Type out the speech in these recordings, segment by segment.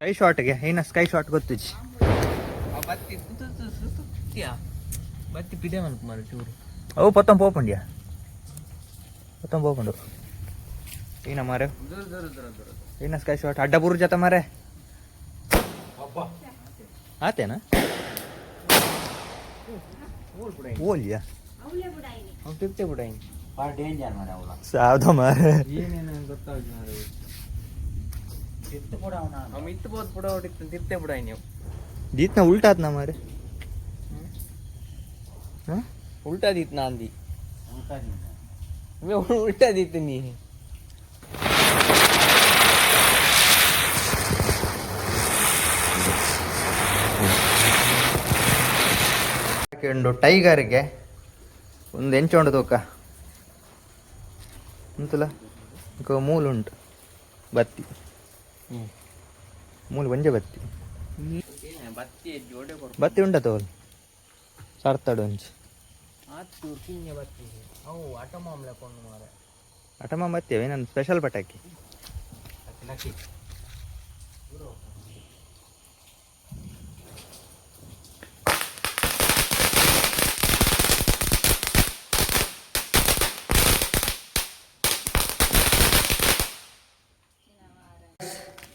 Sky ಶಾಟ್ಗೆ ಏನ sky shot ಗೊತ್ತು ಸುತ್ತಿಯಾ ಬತ್ತಿ ಪಿಡೆ ಮನ್ಕು ಮಾರ ಚೂರು ಅವು ಪತ್ತೊಂ ಪೋಪುಂಡ್ಯ ಪತ್ತೊಂ ಪೋಪಂಡು ಏನ ಮಾರೆ ದೂರ ದೂರ ದೂರ ದೂರ ಏನ ಸ್ಕೈ ಶಾಟ್ ಅಡ್ಡ ಬುರು ಜತ ಮಾರೆ? ಆತೇನ? ಓಲ್ಯ? ಅವ್ನು ತಿರ್ತೆ ಬಿಡ ಭಾಳ ಡೇಂಜರ್ ಮಾರೆ ಅವಳ ಸಾವ್ದ ಮಾರೆ. ಏನೇನು ಗೊತ್ತಾಗ ಎತ್ತು ಕೂಡ ಅವನ ಅವ ಇತ್ತು ಬೋದು ಪುಡ ಹೊಡಿತು ತಿರ್ತೆ ಬಿಡ ನೀವು. ಜೀತ್ನ ಉಲ್ಟಾತ್ ನಾ ಮಾರೆ ಉಲ್ಟಾ ದೀತ್ನ ಅಂದಿ. ಉಲ್ಟಾ ದೀತ್. ನೀ. ಉಂಡು ಟೈಗರ್ಗೆ ಒಂದು ಎಂಚೊಂಡು ತೂಕ. ಅಂತಲ್ಲ ಇಂಕೊ ಮೂಲು ಉಂಟು ಬತ್ತಿ. ಮೂಲು ಒಂಜೆ ಬತ್ತಿ. ಬತ್ತಿ ಉಂಡ ತೋಲ್? ಸರ್ತಾಡು ಮಾರ ಅಟಮ ಮತ್ತೆ ನನ್ನ ಸ್ಪೆಷಲ್ ಪಟಾಕಿ?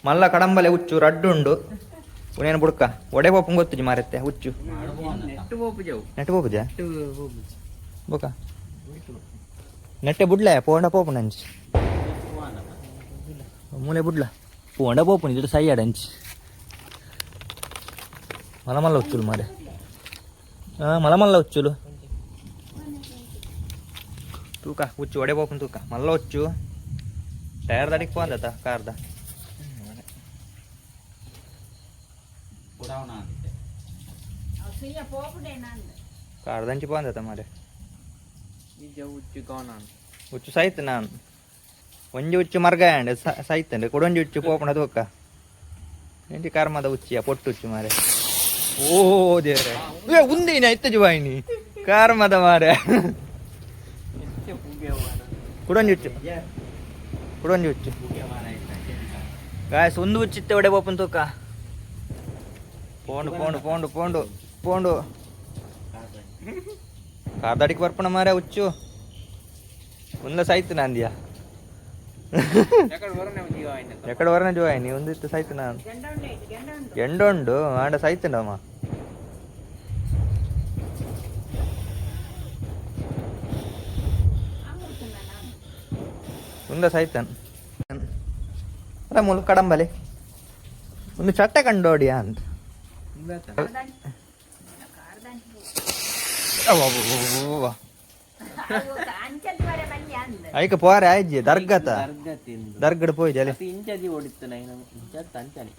ಮಲ್ಲ ಕಡಂಬಲೆ ಹುಚ್ಚು ರಡ್ಡು ಉಂಡು ಉನೇನು ಬುಡ್ಕ ಒಡೆ ಪೋಪು ಗೊತ್ತುಜಿ ಮಾರತ್ತೆ ಹುಚ್ಚು ನೆಟ್ಟು ಹೋಗು ಜಾವು ನೆಟ್ ಪೋಪುಜಾ ನೆಟ್ಟು ಹೋಗು ಬೋಕ ನೆಟ್ಟೆ ಬುಡ್ಲೆ ಪೋಂಡ ಪೋಪು ನಂಚಿ ಮೂಲೆ ಬುಡ್ಲ ಪೋಂಡ ಪೋಪು ಇದು ಸೈ ಅಡಂಚಿ ಮಲ ಮಲ್ಲ ಹುಚ್ಚುಲು ಮಾರೆ ಹಾ ಮಲ ಮಲ್ಲ ಹುಚ್ಚುಲು ತೂಕ ಹುಚ್ಚು ಒಡೆ ಪೋಪು ತೂಕ ಮಲ್ಲ ಹುಚ್ಚು ಟೈರ್ ದಡಿಗೆ ಪೋಂದತ ಕಾರ್ದ ಕಾರ್ದಂಚಿ ಪೋಂದತ ಮಾರೆ ನಿಜ ಹುಚ್ಚು ಸಾಯ್ತು ನಾನು ಒಂಜಿ ಹುಚ್ಚು ಮರ್ಗಾಯಂಡೆ ಸಾಯ್ತಂಡೆ ಕೊಡೊಂಜಿ ಹುಚ್ಚು ಪೋಪಣ ತೋಕ ಎಂಟಿ ಕರ್ಮದ ಹುಚ್ಚಿಯ ಪೊಟ್ಟು ಹುಚ್ಚು ಮಾರೆ ಓ ದೇವ್ರೆ ಏ ಉಂದಿನ ಎತ್ತಜು ಬಾಯಿನಿ ಕರ್ಮದ ಮಾರೆ ಕುಡೊಂಜಿ ಹುಚ್ಚು ಕುಡೊಂಜಿ ಹುಚ್ಚು ಗಾಯಸ್ ಒಂದು ಹುಚ್ಚಿತ್ತೆ ಒಡೆ ಪೋಪನ್ ತೋಕ ಪೋಂಡು ಪೋಂಡು ಪೋಂಡು ಪೋಂಡು ಪೋಂಡು ಕಾರ್ದಾಡಿಗೆ ಬರ್ಪಣ ಮಾರೆ ಹುಚ್ಚು. ಒಂದ ಸಾಯ್ತು ನಾಂದಿಯ? ಎಕಡೆ ವರನ ಜೋಯ್ ಒಂದಿತ್ತು ಸಾಯ್ತು ನಾನು. ಎಂಡೊಂಡು ಆಂಡ ಸಾಯ್ತುಂಡಮ್ಮ ಒಂದ ಸಾಯ್ತನ್ ಅಲ್ಲ ಮುಲ್ ಕಡಂಬಲಿ. ಒಂದು ಚಟ್ಟೆ ಕಂಡೋಡಿಯ ಅಂತ. ದರ್ಗತ. ಅರ್ಧತಿಂದು ದರ್ಗಡ್ ಪೋಯ್ ಜಲಿ ಅದು ಇಂಚದಿ ಓಡಿತ್ತು ನೈನ ಇಂಚದ್ ಅಂಚಾನೆ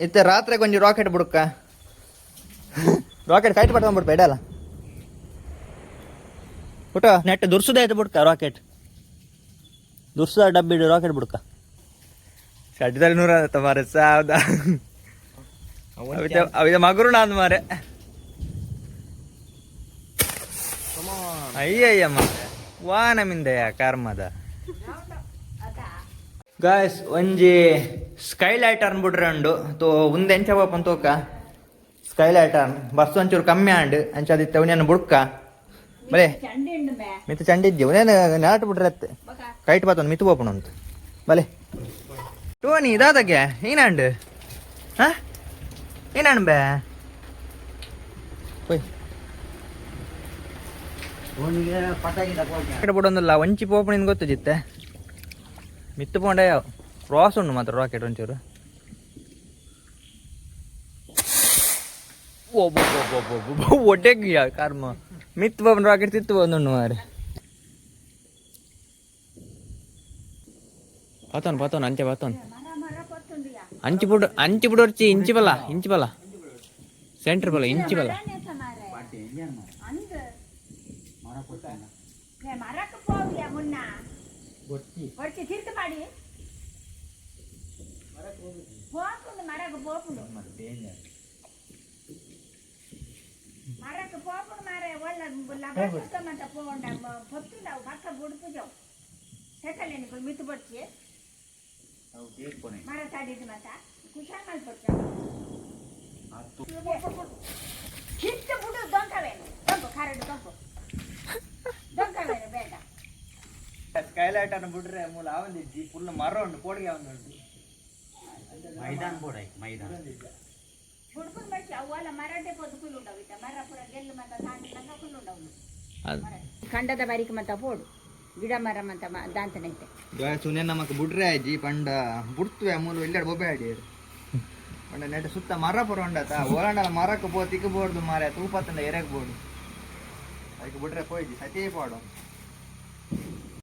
ಇತ್ತೆ ರಾತ್ರಿ ಕೊಂಚ ರಾಕೆಟ್ ಬುಡುಕ ರಾಕೆಟ್ ಕೈಟ್ ಪಟ್ಕೊಂಡ್ಬಿಡ್ಪ ಇಡಲ್ಲ ಪುಟ ನೆಟ್ ದುರ್ಸುದ ಆಯ್ತು ಬುಡ್ಕ ರಾಕೆಟ್ ದುರ್ಸುದ ಡಬ್ಬಿಡು ರಾಕೆಟ್ ಬುಡ್ಕ ಷಡ್ದಲ್ಲಿ ನೂರ ಮಾರೆ ಸಾವ್ದ. ಅವಿದ ಅವಿದ ಮಗುರು ನಾನು ಮಾರೆ. ಅಯ್ಯಯ್ಯಮ್ಮ. ವಾ ನಮ್ಮಿಂದಯ್ಯ ಕರ್ಮದ? ಗಾಯ್ಸ್ ಒಂಜಿ ಸ್ಕೈ ಲೈಟ್ ಅನ್ಬಿಡ್ರಿ ಉಂಡು ತೋ, ಉಂದು ಎಂಚ ಪಂತೋಕ ತೋಕ ಸ್ಕೈ ಅನ್. ಬಸ್ ಒಂಚೂರು ಕಮ್ಮಿ ಆಂಡ್. ಅಂಚಾದಿತ್ತೆ ಅವನೇನು ಬುಡ್ಕ? ಬಲೆ ಮಿತ್ತು ಚಂಡಿದ್ದಿ ಅವನೇನು ನಾಟ್ ಬಿಡ್ರಿ ಅತ್ತೆ. ಕೈಟ್ ಬಾತ್ ಮಿತ್ತು ಪೋಪಣ ಅಂತ ಬಲೆ ಟೋನಿ ಇದಾದಾಗೆ ಏನಾಂಡ್ ಹಾ? ಏನಾಂಡ್ ಬೇ? ಹೋಯ್. ರಾಕೆಟ್ ಒಂಚಿ ಪೋಪಣ ಗೊತ್ತು ಜಿತ್ತೆ? ಮಿತ್ತು ಪೋಂಡ ಕ್ರಾಸ್ ಉಂಡು ಮಾತ್ರ ರಾಕೆಟ್ ಒಂಚೂರು. ಒಡ್ಡೆಗಿಯ ಕರ್ಮ? ಮಿತ್ ಬಾಬನ್ ರಾಕೆಟ್ ತಿತ್ತು ಬಂದುಂಡು ಮಾರಿ. ಪಾತೋನ್ ಪಾತೋನ್ ಅಂಚೆ ಪಾತೋನ್. ಅಂಚಿ ಬಿಡು ಅಂಚಿ ಬಿಡು ಇಂಚಿ ಬಲ್ಲ ಇಂಚಿ ಬಲ್ಲ ಸೆಂಟ್ರ್ ಬಲ್ಲ ಇಂಚಿ ಬಲ್ಲ ಮರ ಕೊಡ್ತಾನ ಏ ಮರಕ್ಕೆ ಹೋಗ್ಲಿ ಮುನ್ನ ಗೊತ್ತಿ ಹೊಡ್ಸಿ ತಿರ್ತು ಮಾಡಿ ಮರಕ್ಕೆ ಹೋಗಿ ಹೋಗ್ಕೊಂಡು ಮರಕ್ಕೆ ಹೋಗ್ಕೊಂಡು ಮತ್ತೆ ಡೇಂಜರ್ ಮರಕ್ಕೆ ಹೋಗ್ಕೊಂಡು ಮಾರ ಒಳ್ಳೆ ಲಬಂತ ಹೋಗೊಂಡ ಗೊತ್ತಿದ್ದಾವು ಬಕ್ಕ ಬುಡ್ಪುಜವು ಸೆಕಲ್ ನಿನಗೆ ಮಿತ್ತು ಬಡ್ಸಿ ಮರ ಸ್ಕೈ ಲೈಟರ್ ಬಿಟ್ರೆ ಮೂಲ ಅವಂದಿಜ್ಜಿ ಫುಲ್ ಮರ ಉಂಟು ಕೋಡಿಗೆ ಒಂದು ಮೈದಾನ ಬೋಡ ಮೈದಾನ ಹುಡುಗರು ಮಚ್ಚಿ ಅವೆಲ್ಲ ಮರಾಠೆ ಪೊದ್ದು ಫುಲ್ ಉಂಡವು ಇತ್ತ ಮರ ಪುರ ಗೆಲ್ಲು ಮತ್ತ ಸಾಂತಿ ತನಕ ಫುಲ್ ಉಂಡವು ಖಂಡದ ಬಾರಿಕೆ ಮತ್ತ ಪೋಡು ಗಿಡ ಮರ ಮತ್ತ ದಾಂತನೈತೆ ಸುನೆ ನಮಕ್ ಬಿಡ್ರೆ ಅಜ್ಜಿ ಪಂಡ ಬಿಡ್ತುವೆ ಮೂಲು ಇಲ್ಲಾಡ ಬೊಬ್ಬೆ ಆಡಿಯರು ಪಂಡ ನೆಟ್ ಸುತ್ತ ಮರ ಪುರ ಉಂಡತ ಓಲಾಂಡ ಮರಕ್ಕೆ ಪೋ ತಿಕ್ಕಬೋಡ್ದು ಮಾರ ತೂಪತ್ತಂಡ ಎರಗ್ಬೋಡು ಅದಕ್ಕೆ ಬಿಟ್ರೆ ಪೋಯ್ಜಿ ಸತೇ ಪಾಡು